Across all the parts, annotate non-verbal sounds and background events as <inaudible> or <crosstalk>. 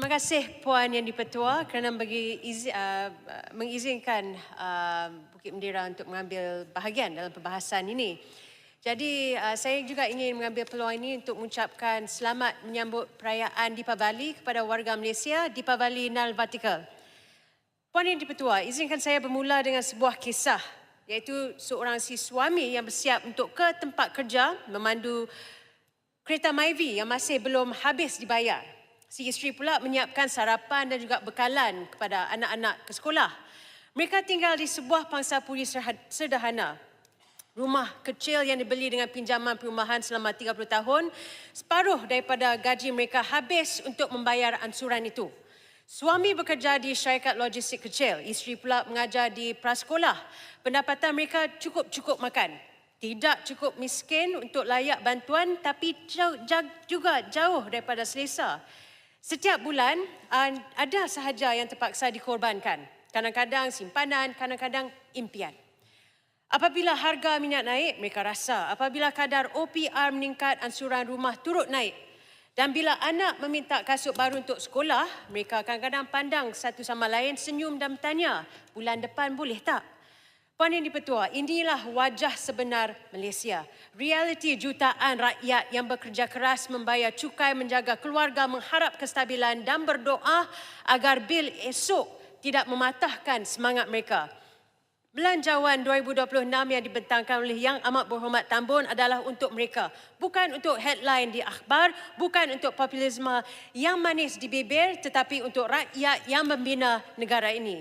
Terima kasih Puan Yang Dipertua kerana bagi izi, uh, mengizinkan uh, Bukit Mendera untuk mengambil bahagian dalam perbahasan ini. Jadi uh, saya juga ingin mengambil peluang ini untuk mengucapkan selamat menyambut perayaan Deepavali kepada warga Malaysia, Deepavali Nal Vertical. Puan Yang Dipertua, izinkan saya bermula dengan sebuah kisah iaitu seorang si suami yang bersiap untuk ke tempat kerja memandu kereta Myvi yang masih belum habis dibayar. Si isteri pula menyiapkan sarapan dan juga bekalan kepada anak-anak ke sekolah. Mereka tinggal di sebuah pangsapuri sederhana. Rumah kecil yang dibeli dengan pinjaman perumahan selama 30 tahun, separuh daripada gaji mereka habis untuk membayar ansuran itu. Suami bekerja di syarikat logistik kecil, isteri pula mengajar di prasekolah. Pendapatan mereka cukup-cukup makan. Tidak cukup miskin untuk layak bantuan tapi jauh, juga jauh daripada selesa. Setiap bulan ada sahaja yang terpaksa dikorbankan. Kadang-kadang simpanan, kadang-kadang impian. Apabila harga minyak naik, mereka rasa. Apabila kadar OPR meningkat, ansuran rumah turut naik. Dan bila anak meminta kasut baru untuk sekolah, mereka kadang-kadang pandang satu sama lain, senyum dan bertanya, bulan depan boleh tak? Puan Yang Dipertua, inilah wajah sebenar Malaysia. Realiti jutaan rakyat yang bekerja keras membayar cukai menjaga keluarga mengharap kestabilan dan berdoa agar bil esok tidak mematahkan semangat mereka. Belanjawan 2026 yang dibentangkan oleh Yang Amat Berhormat Tambun adalah untuk mereka. Bukan untuk headline di akhbar, bukan untuk populisme yang manis di bibir tetapi untuk rakyat yang membina negara ini.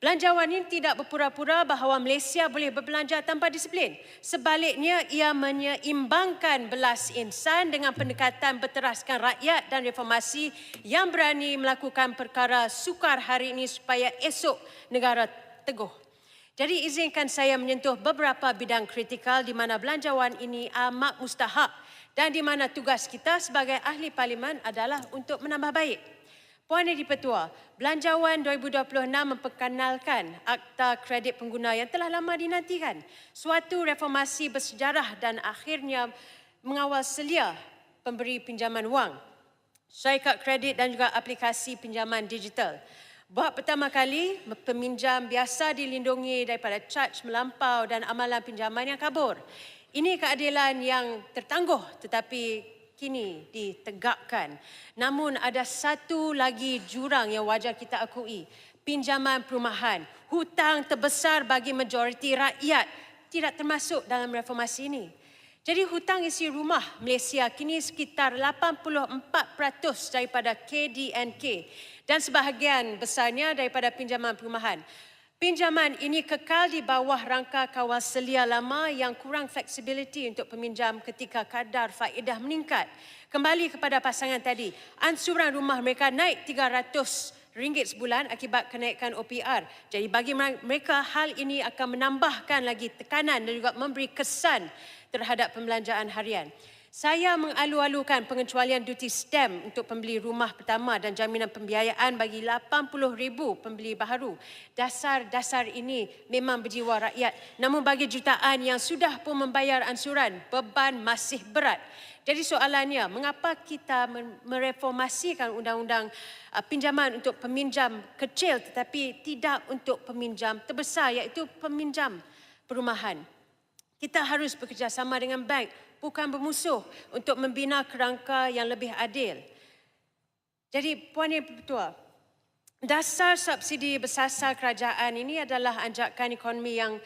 Belanjawan ini tidak berpura-pura bahawa Malaysia boleh berbelanja tanpa disiplin. Sebaliknya, ia menyeimbangkan belas insan dengan pendekatan berteraskan rakyat dan reformasi yang berani melakukan perkara sukar hari ini supaya esok negara teguh. Jadi izinkan saya menyentuh beberapa bidang kritikal di mana belanjawan ini amat mustahak dan di mana tugas kita sebagai ahli parlimen adalah untuk menambah baik. Puan Edi Petua, Belanjawan 2026 memperkenalkan Akta Kredit Pengguna yang telah lama dinantikan. Suatu reformasi bersejarah dan akhirnya mengawal selia pemberi pinjaman wang, syarikat kredit dan juga aplikasi pinjaman digital. Buat pertama kali, peminjam biasa dilindungi daripada charge melampau dan amalan pinjaman yang kabur. Ini keadilan yang tertangguh tetapi kini ditegakkan. Namun ada satu lagi jurang yang wajar kita akui. Pinjaman perumahan, hutang terbesar bagi majoriti rakyat tidak termasuk dalam reformasi ini. Jadi hutang isi rumah Malaysia kini sekitar 84% daripada KDNK dan sebahagian besarnya daripada pinjaman perumahan. Pinjaman ini kekal di bawah rangka kawal selia lama yang kurang flexibility untuk peminjam ketika kadar faedah meningkat. Kembali kepada pasangan tadi, ansuran rumah mereka naik 300 ringgit sebulan akibat kenaikan OPR. Jadi bagi mereka hal ini akan menambahkan lagi tekanan dan juga memberi kesan terhadap pembelanjaan harian. Saya mengalu-alukan pengecualian duty stamp untuk pembeli rumah pertama dan jaminan pembiayaan bagi 80,000 pembeli baharu. Dasar-dasar ini memang berjiwa rakyat. Namun bagi jutaan yang sudah pun membayar ansuran, beban masih berat. Jadi soalannya, mengapa kita mereformasikan undang-undang uh, pinjaman untuk peminjam kecil tetapi tidak untuk peminjam terbesar iaitu peminjam perumahan? Kita harus bekerjasama dengan bank bukan bermusuh untuk membina kerangka yang lebih adil. Jadi Puan Yang Pertua, dasar subsidi bersasar kerajaan ini adalah anjakan ekonomi yang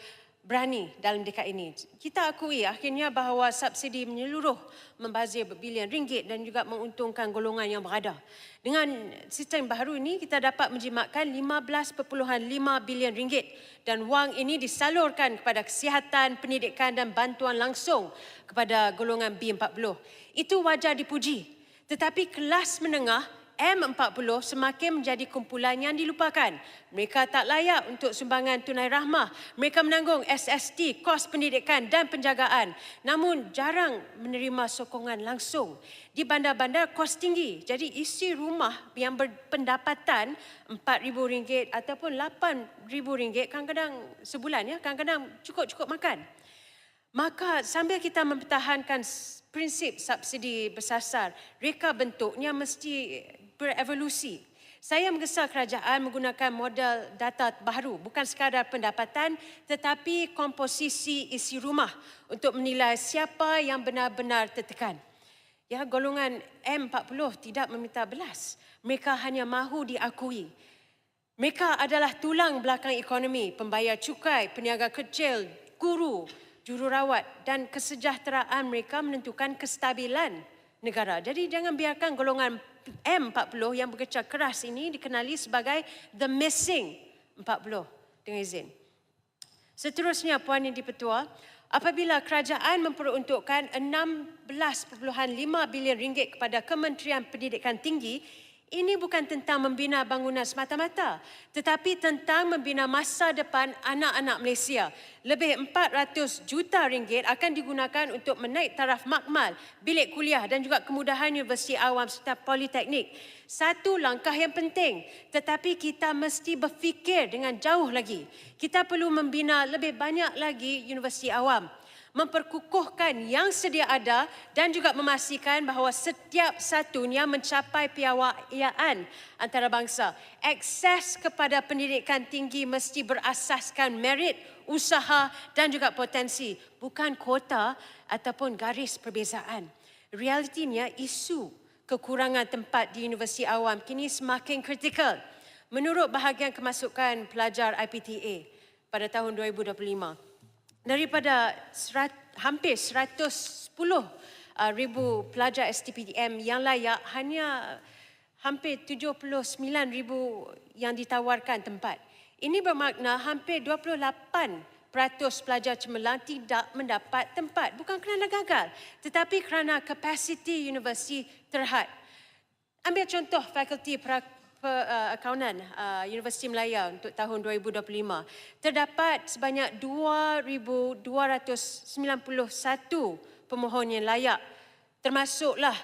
berani dalam dekad ini. Kita akui akhirnya bahawa subsidi menyeluruh membazir berbilion ringgit dan juga menguntungkan golongan yang berada. Dengan sistem baru ini kita dapat menjimatkan 15.5 bilion ringgit dan wang ini disalurkan kepada kesihatan, pendidikan dan bantuan langsung kepada golongan B40. Itu wajar dipuji. Tetapi kelas menengah M40 semakin menjadi kumpulan yang dilupakan. Mereka tak layak untuk sumbangan tunai rahmah. Mereka menanggung SST, kos pendidikan dan penjagaan. Namun jarang menerima sokongan langsung. Di bandar-bandar kos tinggi. Jadi isi rumah yang berpendapatan RM4,000 ataupun RM8,000 kadang-kadang sebulan ya, kadang-kadang cukup-cukup makan. Maka sambil kita mempertahankan prinsip subsidi bersasar, reka bentuknya mesti berevolusi. Saya menggesa kerajaan menggunakan model data baru, bukan sekadar pendapatan tetapi komposisi isi rumah untuk menilai siapa yang benar-benar tertekan. Ya, golongan M40 tidak meminta belas. Mereka hanya mahu diakui. Mereka adalah tulang belakang ekonomi, pembayar cukai, peniaga kecil, guru, jururawat dan kesejahteraan mereka menentukan kestabilan negara. Jadi jangan biarkan golongan M40 yang bekerja keras ini dikenali sebagai the missing 40 dengan izin. Seterusnya Puan Yang Dipertua, apabila kerajaan memperuntukkan 16.5 bilion ringgit kepada Kementerian Pendidikan Tinggi ini bukan tentang membina bangunan semata-mata, tetapi tentang membina masa depan anak-anak Malaysia. Lebih 400 juta ringgit akan digunakan untuk menaik taraf makmal, bilik kuliah dan juga kemudahan universiti awam serta politeknik. Satu langkah yang penting, tetapi kita mesti berfikir dengan jauh lagi. Kita perlu membina lebih banyak lagi universiti awam memperkukuhkan yang sedia ada dan juga memastikan bahawa setiap satunya mencapai piawaian antarabangsa. Akses kepada pendidikan tinggi mesti berasaskan merit, usaha dan juga potensi, bukan kuota ataupun garis perbezaan. Realitinya isu kekurangan tempat di universiti awam kini semakin kritikal. Menurut bahagian kemasukan pelajar IPTA pada tahun 2025, daripada serat, hampir 110 uh, ribu pelajar STPDM yang layak hanya hampir 79 ribu yang ditawarkan tempat. Ini bermakna hampir 28 peratus pelajar cemerlang tidak mendapat tempat. Bukan kerana gagal, tetapi kerana kapasiti universiti terhad. Ambil contoh fakulti Akaunan uh, Universiti Melaya untuk tahun 2025 terdapat sebanyak 2291 pemohon yang layak termasuklah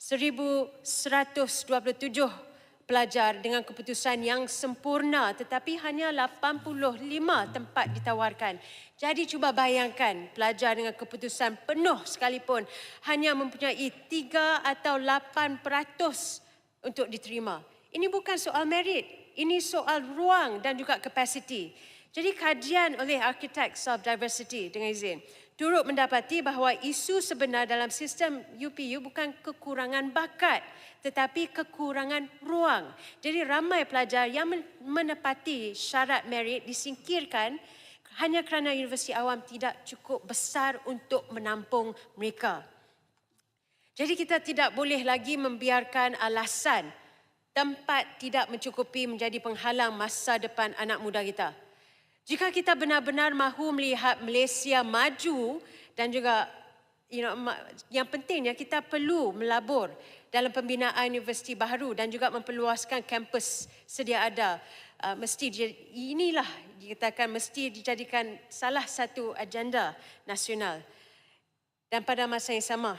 1127 pelajar dengan keputusan yang sempurna tetapi hanya 85 tempat ditawarkan. Jadi cuba bayangkan pelajar dengan keputusan penuh sekalipun hanya mempunyai 3 atau 8% untuk diterima. Ini bukan soal merit, ini soal ruang dan juga kapasiti. Jadi kajian oleh arkitek self diversity dengan izin turut mendapati bahawa isu sebenar dalam sistem UPU bukan kekurangan bakat tetapi kekurangan ruang. Jadi ramai pelajar yang menepati syarat merit disingkirkan hanya kerana universiti awam tidak cukup besar untuk menampung mereka. Jadi kita tidak boleh lagi membiarkan alasan tempat tidak mencukupi menjadi penghalang masa depan anak muda kita. Jika kita benar-benar mahu melihat Malaysia maju dan juga you know, yang pentingnya kita perlu melabur dalam pembinaan universiti baru dan juga memperluaskan kampus sedia ada. Uh, mesti inilah dikatakan mesti dijadikan salah satu agenda nasional. Dan pada masa yang sama,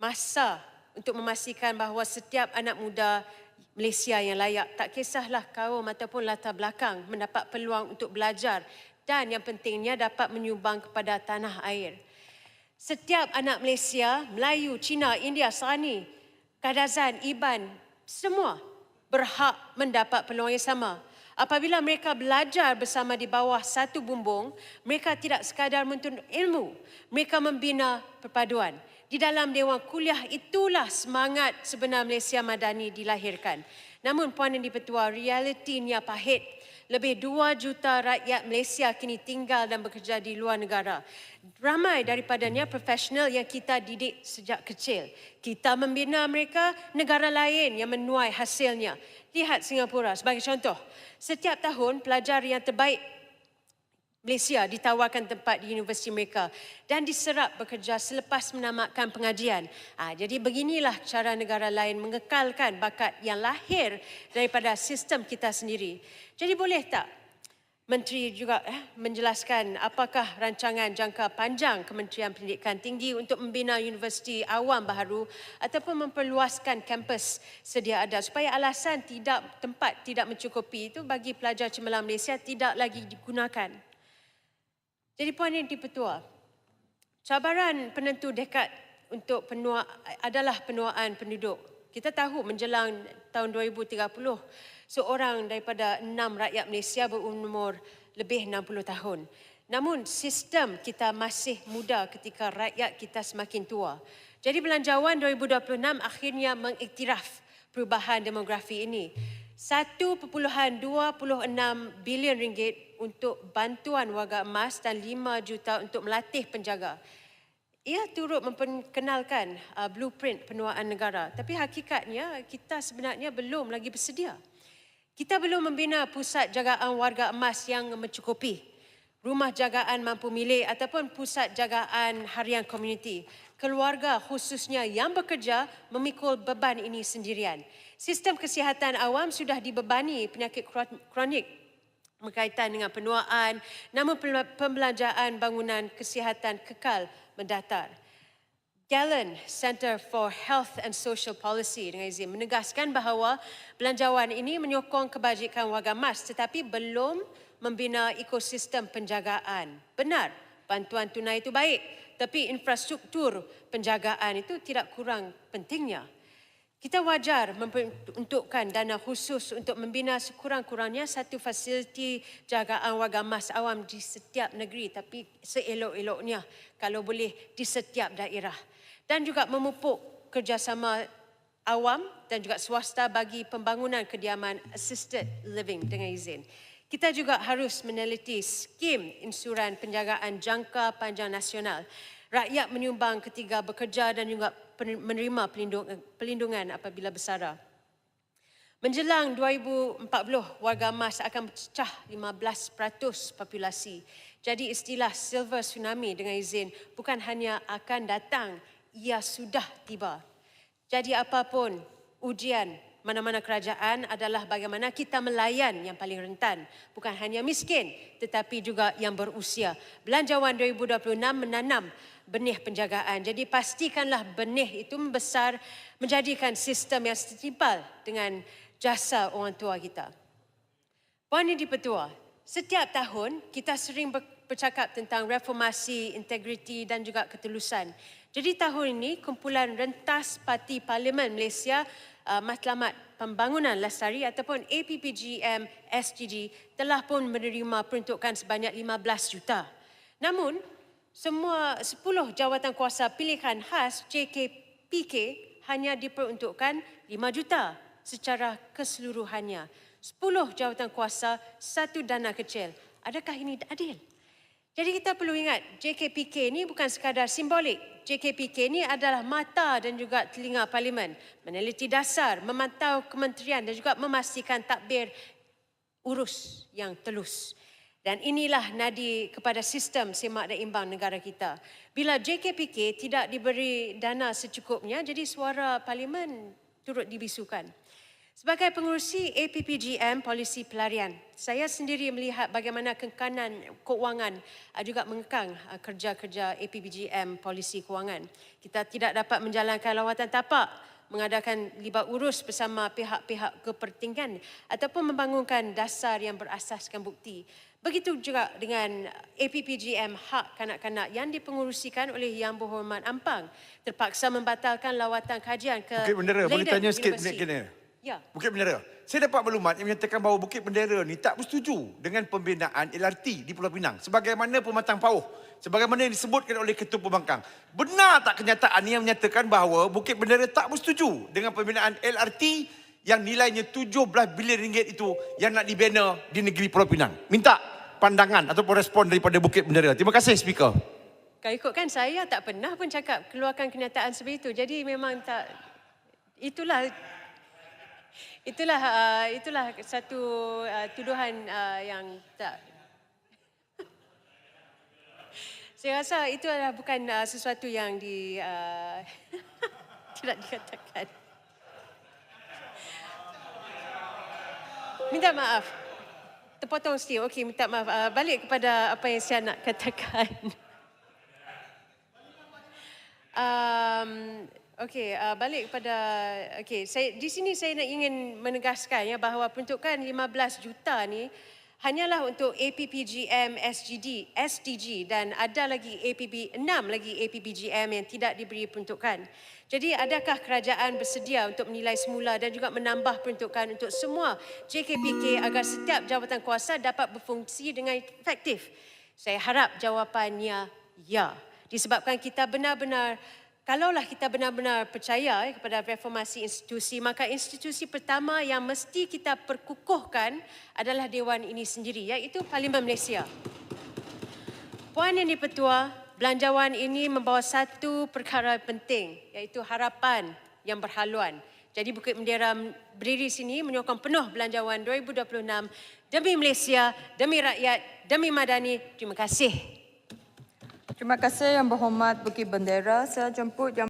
masa untuk memastikan bahawa setiap anak muda Malaysia yang layak. Tak kisahlah kaum ataupun latar belakang mendapat peluang untuk belajar dan yang pentingnya dapat menyumbang kepada tanah air. Setiap anak Malaysia, Melayu, Cina, India, Sani, Kadazan, Iban, semua berhak mendapat peluang yang sama. Apabila mereka belajar bersama di bawah satu bumbung, mereka tidak sekadar menuntut ilmu, mereka membina perpaduan. Di dalam Dewan Kuliah itulah semangat sebenar Malaysia Madani dilahirkan. Namun Puan yang dipertua, realitinya pahit. Lebih dua juta rakyat Malaysia kini tinggal dan bekerja di luar negara. Ramai daripadanya profesional yang kita didik sejak kecil. Kita membina mereka, negara lain yang menuai hasilnya. Lihat Singapura sebagai contoh. Setiap tahun pelajar yang terbaik Malaysia ditawarkan tempat di universiti mereka dan diserap bekerja selepas menamatkan pengajian. Ha, jadi beginilah cara negara lain mengekalkan bakat yang lahir daripada sistem kita sendiri. Jadi boleh tak Menteri juga eh, menjelaskan apakah rancangan jangka panjang Kementerian Pendidikan Tinggi untuk membina universiti awam baru ataupun memperluaskan kampus sedia ada supaya alasan tidak tempat tidak mencukupi itu bagi pelajar cemerlang Malaysia tidak lagi digunakan. Jadi Puan Yang Dipertua, cabaran penentu dekat untuk penua, adalah penuaan penduduk Kita tahu menjelang tahun 2030, seorang daripada enam rakyat Malaysia berumur lebih 60 tahun. Namun sistem kita masih muda ketika rakyat kita semakin tua. Jadi Belanjawan 2026 akhirnya mengiktiraf perubahan demografi ini. 1.26 bilion ringgit untuk bantuan warga emas dan 5 juta untuk melatih penjaga. Ia turut memperkenalkan uh, blueprint penuaan negara. Tapi hakikatnya kita sebenarnya belum lagi bersedia. Kita belum membina pusat jagaan warga emas yang mencukupi. Rumah jagaan mampu milik ataupun pusat jagaan harian komuniti. Keluarga khususnya yang bekerja memikul beban ini sendirian. Sistem kesihatan awam sudah dibebani penyakit kronik berkaitan dengan penuaan, namun pembelanjaan bangunan kesihatan kekal mendatar. Gallen Center for Health and Social Policy dengan izin menegaskan bahawa belanjawan ini menyokong kebajikan warga emas tetapi belum membina ekosistem penjagaan. Benar, bantuan tunai itu baik tapi infrastruktur penjagaan itu tidak kurang pentingnya. Kita wajar memperuntukkan dana khusus untuk membina sekurang-kurangnya satu fasiliti jagaan warga emas awam di setiap negeri tapi seelok-eloknya kalau boleh di setiap daerah dan juga memupuk kerjasama awam dan juga swasta bagi pembangunan kediaman assisted living dengan izin. Kita juga harus meneliti skim insuran penjagaan jangka panjang nasional. Rakyat menyumbang ketika bekerja dan juga menerima pelindungan apabila bersara. Menjelang 2040, warga emas akan pecah 15% populasi. Jadi istilah silver tsunami dengan izin bukan hanya akan datang ia sudah tiba. Jadi apapun ujian mana-mana kerajaan adalah bagaimana kita melayan yang paling rentan. Bukan hanya miskin tetapi juga yang berusia. Belanjawan 2026 menanam benih penjagaan. Jadi pastikanlah benih itu membesar menjadikan sistem yang setimpal dengan jasa orang tua kita. Puan Ini Petua, setiap tahun kita sering bercakap tentang reformasi, integriti dan juga ketulusan. Jadi tahun ini kumpulan rentas Parti Parlimen Malaysia uh, Matlamat Pembangunan Lestari ataupun APPGM SGG telah pun menerima peruntukan sebanyak 15 juta. Namun semua 10 jawatan kuasa pilihan khas JKPK hanya diperuntukkan 5 juta secara keseluruhannya. 10 jawatan kuasa, satu dana kecil. Adakah ini adil? Jadi kita perlu ingat JKPK ini bukan sekadar simbolik. JKPK ini adalah mata dan juga telinga parlimen. Meneliti dasar, memantau kementerian dan juga memastikan takbir urus yang telus. Dan inilah nadi kepada sistem semak dan imbang negara kita. Bila JKPK tidak diberi dana secukupnya, jadi suara parlimen turut dibisukan. Sebagai pengurusi APPGM Polisi Pelarian, saya sendiri melihat bagaimana kekanan keuangan uh, juga mengekang uh, kerja-kerja APPGM Polisi Keuangan. Kita tidak dapat menjalankan lawatan tapak, mengadakan libat urus bersama pihak-pihak kepentingan ataupun membangunkan dasar yang berasaskan bukti. Begitu juga dengan APPGM Hak Kanak-Kanak yang dipengurusikan oleh Yang Berhormat Ampang terpaksa membatalkan lawatan kajian ke Bukit Bendera. Boleh tanya sikit, Bukit Ya. Bukit Bendera. Saya dapat maklumat yang menyatakan bahawa Bukit Bendera ni tak bersetuju dengan pembinaan LRT di Pulau Pinang. Sebagaimana pematang pauh. Sebagaimana yang disebutkan oleh Ketua Pembangkang. Benar tak kenyataan yang menyatakan bahawa Bukit Bendera tak bersetuju dengan pembinaan LRT yang nilainya 17 bilion ringgit itu yang nak dibina di negeri Pulau Pinang. Minta pandangan ataupun respon daripada Bukit Bendera. Terima kasih, Speaker. Kau ikutkan saya tak pernah pun cakap keluarkan kenyataan seperti itu. Jadi memang tak... Itulah itulah uh, itulah satu uh, tuduhan uh, yang tak <laughs> saya rasa itu adalah bukan uh, sesuatu yang di uh, <laughs> tidak dikatakan minta maaf. Terpotong sikit. Okey minta maaf. Uh, balik kepada apa yang saya nak katakan. <laughs> Um, Okey, uh, balik kepada okey, saya di sini saya nak ingin menegaskan ya bahawa peruntukan 15 juta ni hanyalah untuk APPGM SGD, SDG dan ada lagi APB 6 lagi APPGM yang tidak diberi peruntukan. Jadi adakah kerajaan bersedia untuk menilai semula dan juga menambah peruntukan untuk semua JKPK agar setiap jawatan kuasa dapat berfungsi dengan efektif? Saya harap jawapannya ya. Disebabkan kita benar-benar Kalaulah kita benar-benar percaya eh, kepada reformasi institusi, maka institusi pertama yang mesti kita perkukuhkan adalah Dewan ini sendiri, iaitu Parlimen Malaysia. Puan Yang Dipertua, belanjawan ini membawa satu perkara penting, iaitu harapan yang berhaluan. Jadi Bukit Bendera berdiri sini menyokong penuh belanjawan 2026 demi Malaysia, demi rakyat, demi Madani. Terima kasih. Terima kasih Yang Berhormat Bukit Bendera. Saya jemput Yang